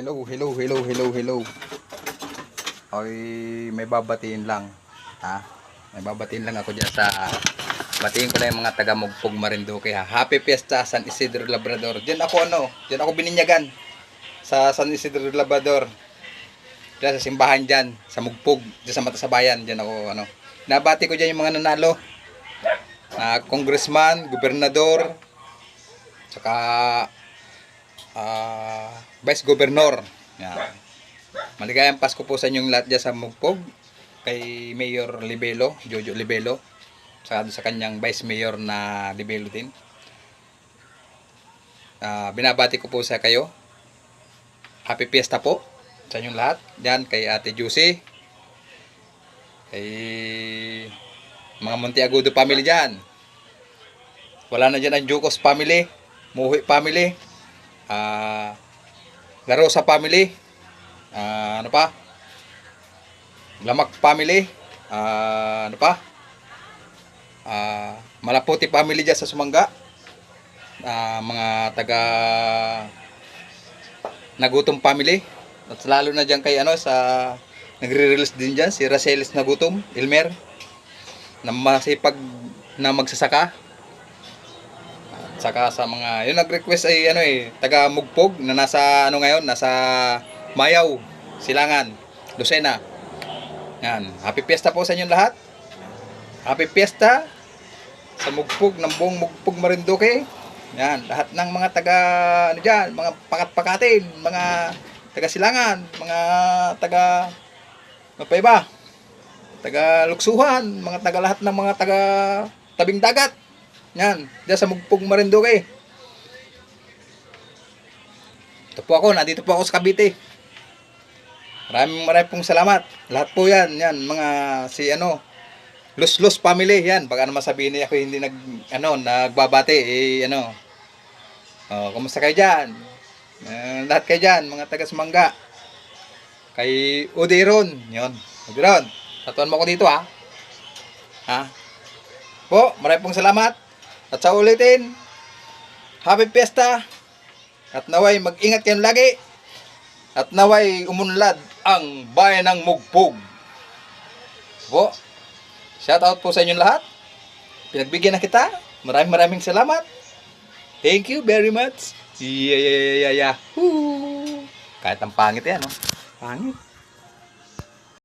Hello, hello, hello, hello, hello. Ay, may babatiin lang. Ha? May babatiin lang ako dyan sa... Batiin ko lang yung mga taga Mugpog Marinduque ha. Happy Fiesta San Isidro Labrador. Diyan ako ano, diyan ako bininyagan. Sa San Isidro Labrador. Diyan sa simbahan diyan, sa Mugpog, diyan sa Matasabayan, diyan ako ano. Nabati ko diyan yung mga nanalo. Na congressman, gobernador, saka ah, Vice Governor. Yan. Maligayang Pasko po sa inyong lahat dyan sa Mugpog. Kay Mayor Libelo, Jojo Libelo. Doon sa kanyang Vice Mayor na Libelo din. Ah, binabati ko po sa kayo. Happy Fiesta po sa inyong lahat. Diyan kay Ate Juicy. Kay mga Monteagudo family dyan. Wala na dyan ang Jukos family. Muhi family. Ah, Laro sa family. Ah, ano pa? Lamak family. Ah, ano pa? Ah, Malaputi family dyan sa Sumangga. Ah, mga taga Nagutom family. At lalo na dyan kay ano sa nagre-release din dyan si Racelis Nagutom, Ilmer na masipag na magsasaka. Saka sa mga yun nag-request ay ano eh taga Mugpog na nasa ano ngayon nasa Mayaw, Silangan, Lucena. Yan, happy fiesta po sa inyong lahat. Happy fiesta sa Mugpog ng buong Mugpog Marinduque. Yan, lahat ng mga taga ano diyan, mga pakat-pakatin, mga taga Silangan, mga taga ano pa iba? Taga Luksuhan, mga taga lahat ng mga taga tabing dagat. Yan, diyan sa Mugpog Marinduque. Ito po ako, nandito po ako sa Cavite. Maraming maraming pong salamat. Lahat po yan, yan, mga si ano, Lus family, yan. Baka naman sabihin niya ako hindi nag, ano, nagbabate, eh, ano. Oh, kumusta kayo dyan? Eh, lahat kayo dyan, mga taga Sumangga. Kay Udiron, yun. Udiron, tatuan mo ko dito ha. Ha? Po, maraming pong salamat. At sa ulitin, Happy Fiesta. At naway mag-ingat kayo lagi. At naway umunlad ang bayan ng Mugpog. Po, shout out po sa inyong lahat. Pinagbigyan na kita. Maraming maraming salamat. Thank you very much. Yeah, yeah, yeah, yeah. Woo. Kahit ang pangit yan, no? Pangit.